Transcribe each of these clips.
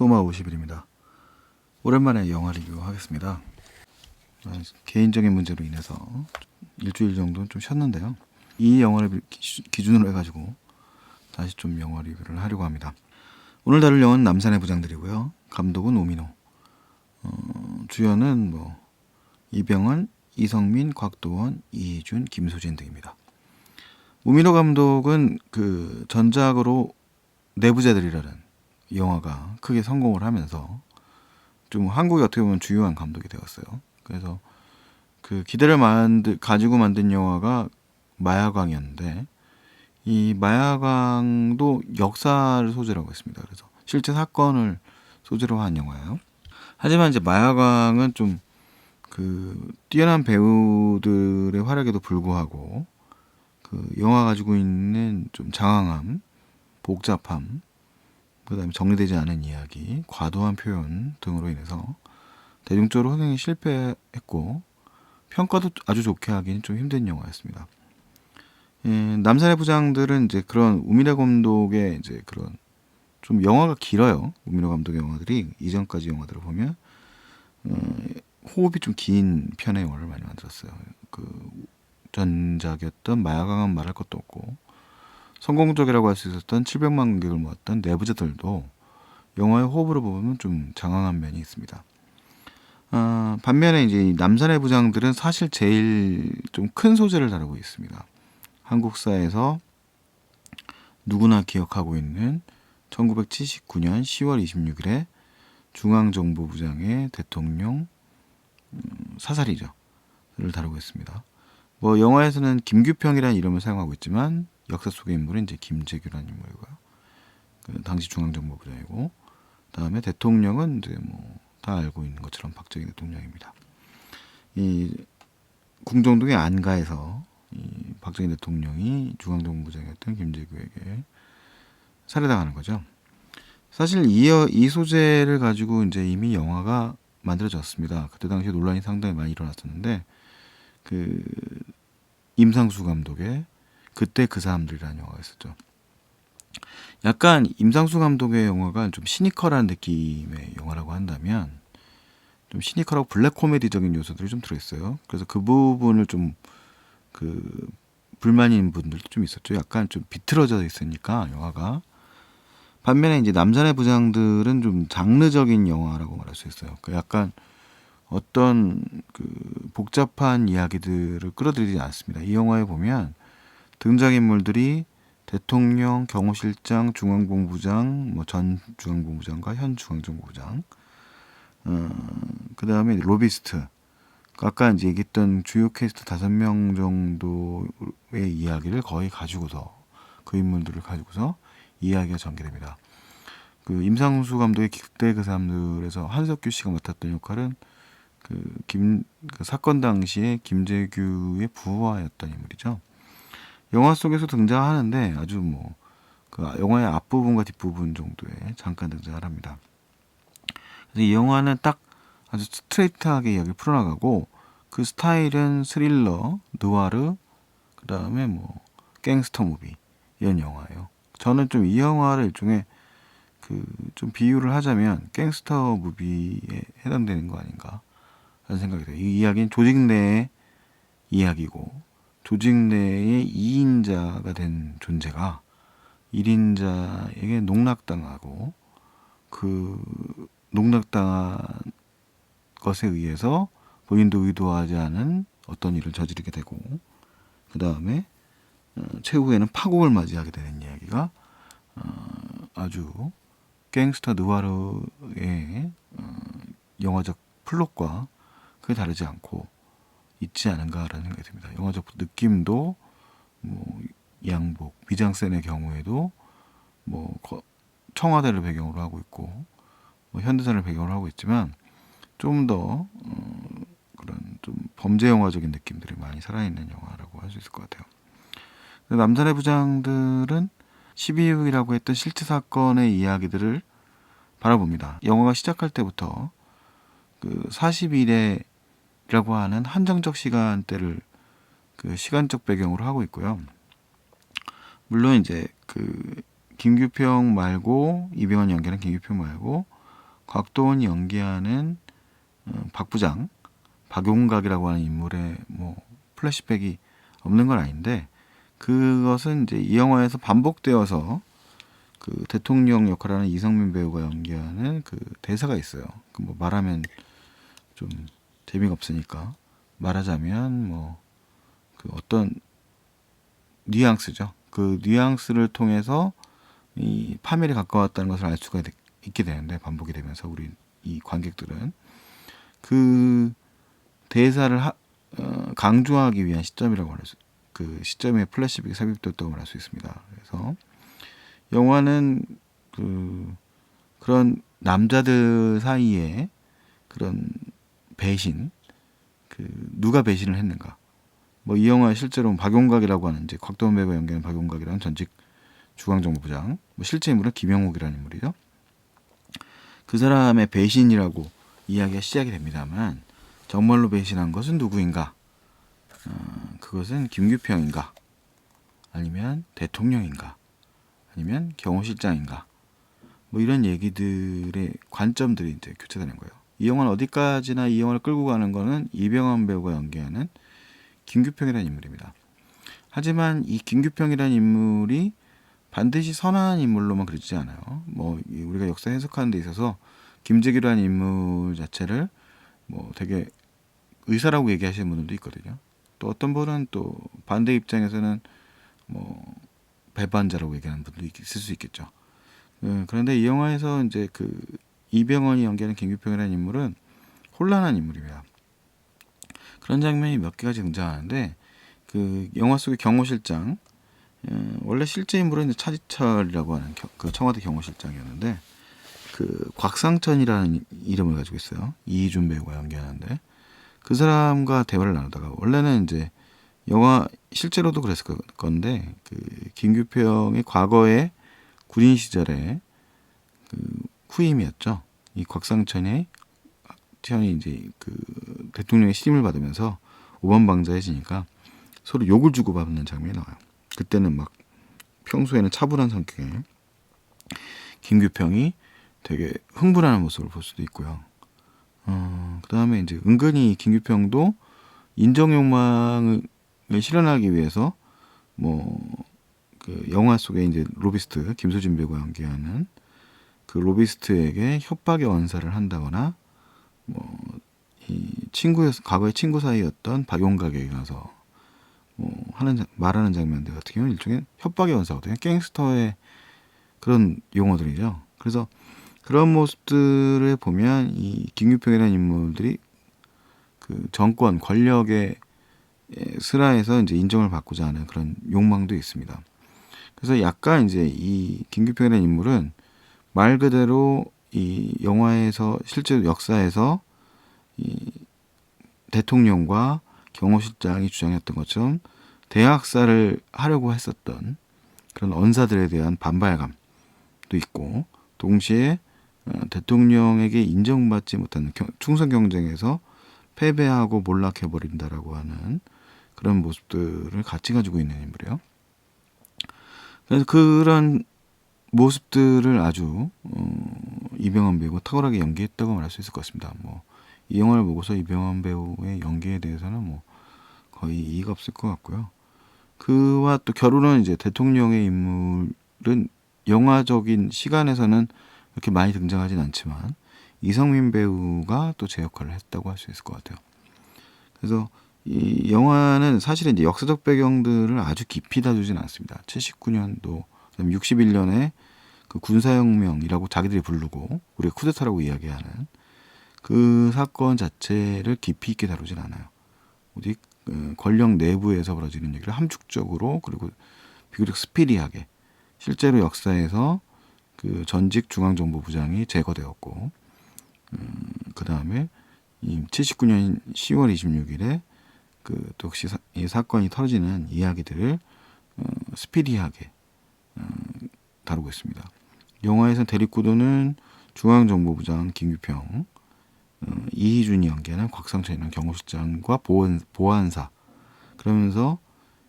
소마 50일입니다. 오랜만에 영화 리뷰하겠습니다. 아, 개인적인 문제로 인해서 일주일 정도는 좀 쉬었는데요. 이 영화를 기- 기준으로 해가지고 다시 좀 영화 리뷰를 하려고 합니다. 오늘 다룰 영화는 남산의 부장들이고요. 감독은 오민호. 어, 주연은 뭐 이병헌, 이성민, 곽도원, 이희준, 김소진 등입니다. 오민호 감독은 그 전작으로 내부자들이라는 영화가 크게 성공을 하면서 좀 한국이 어떻게 보면 주요한 감독이 되었어요. 그래서 그 기대를 만들 가지고 만든 영화가 마야광이었는데 이 마야광도 역사를 소재라고 했습니다. 그래서 실제 사건을 소재로 한 영화예요. 하지만 이제 마야광은 좀 그 뛰어난 배우들의 활약에도 불구하고 그 영화 가지고 있는 좀 장황함, 복잡함, 그 다음에 정리되지 않은 이야기, 과도한 표현 등으로 인해서 대중적으로 흥행이 실패했고 평가도 아주 좋게 하기는 좀 힘든 영화였습니다. 예, 남산의 부장들은 이제 그런 우미래 감독의 이제 그런 좀 영화가 길어요. 우미래 감독의 영화들이 이전까지 영화들을 보면 어, 호흡이 좀 긴 편의 영화를 많이 만들었어요. 그 전작이었던 마야강은 말할 것도 없고 성공적이라고 할 수 있었던 700만 관객을 모았던 내부자들도 영화의 호흡으로 보면 좀 장황한 면이 있습니다. 아, 반면에 이제 이 남산의 부장들은 사실 제일 좀 큰 소재를 다루고 있습니다. 한국사에서 누구나 기억하고 있는 1979년 10월 26일에 중앙정보부장의 대통령 음, 사살이죠. 를 다루고 있습니다. 뭐 영화에서는 김규평이라는 이름을 사용하고 있지만 역사 속의 인물은 이제 김재규라는 인물이고요. 그 당시 중앙정보부장이고 다음에 대통령은 이제 뭐 다 알고 있는 것처럼 박정희 대통령입니다. 이 궁정동의 안가에서 이 박정희 대통령이 중앙정보부장이었던 김재규에게 살해당하는 거죠. 사실 이, 여- 이 소재를 가지고 이제 이미 영화가 만들어졌습니다. 그때 당시에 논란이 상당히 많이 일어났었는데 그 임상수 감독의 그때 그 사람들이라는 영화가 있었죠. 약간 임상수 감독의 영화가 좀 시니컬한 느낌의 영화라고 한다면 좀 시니컬하고 블랙 코미디적인 요소들이 좀 들어있어요. 그래서 그 부분을 좀 그 불만인 분들도 좀 있었죠. 약간 좀 비틀어져 있으니까 영화가 반면에 이제 남산의 부장들은 좀 장르적인 영화라고 말할 수 있어요. 그 약간 어떤 그 복잡한 이야기들을 끌어들이지 않습니다. 이 영화에 보면 등장인물들이 대통령, 경호실장, 중앙본부장, 뭐 전 중앙본부장과 현 중앙정보부장, 어, 그 다음에 로비스트, 그 아까 이제 얘기했던 주요 캐스트 다섯 명 정도의 이야기를 거의 가지고서 그 인물들을 가지고서 이야기가 전개됩니다. 그 임상수 감독의 그때 그 사람들에서 한석규 씨가 맡았던 역할은 그 김 그 사건 당시에 김재규의 부하였던 인물이죠. 영화 속에서 등장하는데 아주 뭐 그 영화의 앞부분과 뒷부분 정도에 잠깐 등장을 합니다. 이 영화는 딱 아주 스트레이트하게 이야기를 풀어나가고 그 스타일은 스릴러, 느와르, 그 다음에 뭐 갱스터 무비 이런 영화예요. 저는 좀 이 영화를 일종의 그 좀 비유를 하자면 갱스터 무비에 해당되는 거 아닌가 라는 생각이 돼요. 이 이야기는 조직 내의 이야기고 조직 내의 2인자가 된 존재가 1인자에게 농락당하고 그 농락당한 것에 의해서 본인도 의도하지 않은 어떤 일을 저지르게 되고 그 다음에 어, 최후에는 파국을 맞이하게 되는 이야기가 어, 아주 갱스터 느와르의 어, 영화적 플롯과 크게 다르지 않고 있지 않은가라는 생각이 듭니다. 영화적 느낌도 뭐 양복, 미장센의 경우에도 뭐 거- 청와대를 배경으로 하고 있고 뭐 현대사를 배경으로 하고 있지만 좀더 어, 그런 좀 범죄 영화적인 느낌들이 많이 살아있는 영화라고 할 수 있을 것 같아요. 남산의 부장들은 12.6이라고 했던 실제 사건의 이야기들을 바라봅니다. 영화가 시작할 때부터 그 40일에 라고 하는 한정적 시간대를 그 시간적 배경으로 하고 있고요. 물론 이제 그 김규평 말고 이병헌이 연기하는 김규평 말고 곽도원이 연기하는 어, 박 부장 박용각이라고 하는 인물의 뭐 플래시백이 없는 건 아닌데 그것은 이제 이 영화에서 반복되어서 그 대통령 역할을 하는 이성민 배우가 연기하는 그 대사가 있어요. 그 뭐 말하면 좀 재미가 없으니까 말하자면 뭐 그 어떤 뉘앙스죠. 그 뉘앙스를 통해서 이 파멸에 가까웠다는 것을 알 수가 되- 있게 되는데 반복이 되면서 우리 이 관객들은 그 대사를 하- 어, 강조하기 위한 시점이라고 할 수, 그 시점에 플래시백이 삽입됐다고 말할 수 있습니다. 그래서 영화는 그 그런 남자들 사이에 그런 배신, 그 누가 배신을 했는가. 뭐 이 영화에 실제로 박용각이라고 하는 이제 곽도원 배우가 연기하는 박용각이라는 전직 중앙정보부장, 뭐 실제 인물은 김영욱이라는 인물이죠. 그 사람의 배신이라고 이야기가 시작이 됩니다만 정말로 배신한 것은 누구인가? 어, 그것은 김규평인가? 아니면 대통령인가? 아니면 경호실장인가? 뭐 이런 얘기들의 관점들이 이제 교차되는 거예요. 이 영화는 어디까지나 이 영화를 끌고 가는 거는 이병헌 배우가 연기하는 김규평이라는 인물입니다. 하지만 이 김규평이라는 인물이 반드시 선한 인물로만 그려지지 않아요. 뭐이 우리가 역사 해석하는 데 있어서 김재규라는 인물 자체를 뭐 되게 의사라고 얘기하시는 분들도 있거든요. 또 어떤 분은 또 반대 입장에서는 뭐 배반자라고 얘기하는 분도 있- 있을 수 있겠죠. 예, 그런데 이 영화에서 이제 그 이병헌이 연기하는 김규평이라는 인물은 혼란한 인물입니다. 그런 장면이 몇 개가지 등장하는데 그 영화 속의 경호실장 어, 원래 실제 인물은 차지철이라고 하는 겨- 그 청와대 경호실장이었는데 그 곽상천이라는 이름을 가지고 있어요. 이희준 배우가 연기하는데 그 사람과 대화를 나누다가 원래는 이제 영화 실제로도 그랬을 거- 건데 그 김규평의 과거의 군인 시절에 그 후임이었죠. 이 곽상천의 천이 이제 그 대통령의 신임을 받으면서 오만방자해지니까 서로 욕을 주고받는 장면이 나와요. 그때는 막 평소에는 차분한 성격의 김규평이 되게 흥분하는 모습을 볼 수도 있고요. 어, 그 다음에 이제 은근히 김규평도 인정 욕망을 실현하기 위해서 뭐 그 영화 속에 이제 로비스트 김소진 배우가 연기하는 그 로비스트에게 협박의 언사를 한다거나 뭐 이 친구 과거의 친구 사이였던 박용각에게 가서 뭐 하는 자- 말하는 장면들 같은 경우는 일종의 협박의 언사거든요. 갱스터의 그런 용어들이죠. 그래서 그런 모습들을 보면 이 김규평이라는 인물들이 그 정권 권력의 에, 슬하에서 이제 인정을 받고자 하는 그런 욕망도 있습니다. 그래서 약간 이제 이 김규평이라는 인물은 말 그대로 이 영화에서 실제 역사에서 이 대통령과 경호실장이 주장했던 것처럼 대학살을 하려고 했었던 그런 언사들에 대한 반발감도 있고 동시에 어, 대통령에게 인정받지 못하는 경- 충성 경쟁에서 패배하고 몰락해 버린다라고 하는 그런 모습들을 같이 가지고 있는 인물이에요. 그래서 그런 모습들을 아주 어, 이병헌 배우가 탁월하게 연기했다고 말할 수 있을 것 같습니다. 뭐 이 영화를 보고서 이병헌 배우의 연기에 대해서는 뭐 거의 이의가 없을 것 같고요. 그와 또 결혼은 이제 대통령의 인물은 영화적인 시간에서는 그렇게 많이 등장하진 않지만 이성민 배우가 또 제 역할을 했다고 할 수 있을 것 같아요. 그래서 이 영화는 사실은 이제 역사적 배경들을 아주 깊이 다루진 않습니다. 79년도, 그다음 61년에 그 군사혁명이라고 자기들이 부르고 우리가 쿠데타라고 이야기하는 그 사건 자체를 깊이 있게 다루진 않아요. 어디 그 권력 내부에서 벌어지는 얘기를 함축적으로 그리고 비교적 스피디하게 실제로 역사에서 그 전직 중앙정보부장이 제거되었고 음, 그 다음에 이 79년 10월 26일에 그또 역시 사, 이 사건이 터지는 이야기들을 어, 스피디하게 어, 다루고 있습니다. 영화에서 대립구도는 중앙정보부장 김규평, 어, 이희준이 연기하는 곽상천이라는 경호실장과 보안, 보안사 그러면서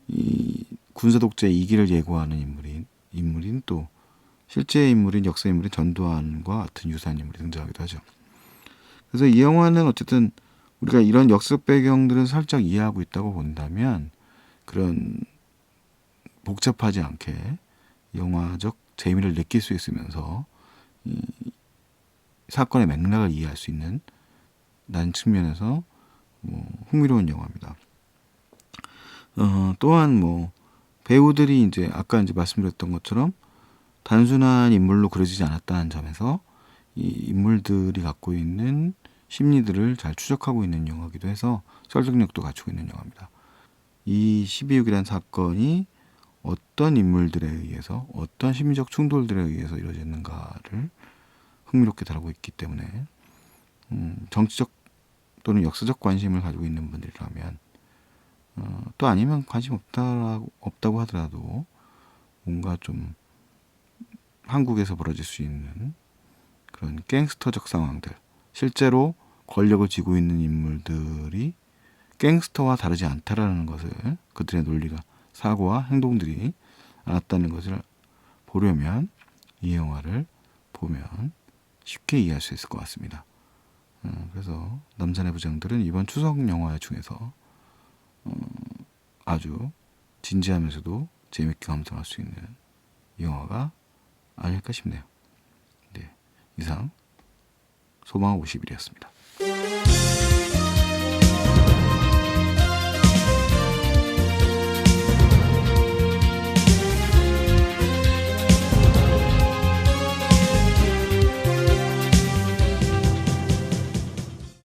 이 군사 독재 2기를 예고하는 인물인 인물인 또 실제 인물인 역사 인물인 전두환과 같은 유사한 인물이 등장하기도 하죠. 그래서 이 영화는 어쨌든 우리가 이런 역사 배경들은 살짝 이해하고 있다고 본다면 그런 복잡하지 않게 영화적 재미를 느낄 수 있으면서 이 사건의 맥락을 이해할 수 있는 난 측면에서 뭐 흥미로운 영화입니다. 어, 또한 뭐 배우들이 이제 아까 이제 말씀드렸던 것처럼 단순한 인물로 그려지지 않았다는 점에서 이 인물들이 갖고 있는 심리들을 잘 추적하고 있는 영화기도 해서 설득력도 갖추고 있는 영화입니다. 이 12.6이라는 사건이 어떤 인물들에 의해서 어떤 심리적 충돌들에 의해서 이루어졌는가를 흥미롭게 다루고 있기 때문에 음, 정치적 또는 역사적 관심을 가지고 있는 분들이라면 어, 또 아니면 관심 없다 없다고 하더라도 뭔가 좀 한국에서 벌어질 수 있는 그런 갱스터적 상황들 실제로 권력을 쥐고 있는 인물들이 갱스터와 다르지 않다라는 것을 그들의 논리가 사고와 행동들이 않았다는 것을 보려면 이 영화를 보면 쉽게 이해할 수 있을 것 같습니다. 어, 그래서 남산의 부장들은 이번 추석 영화 중에서 어, 아주 진지하면서도 재밌게 감상할 수 있는 영화가 아닐까 싶네요. 네, 이상 소망 50일이었습니다.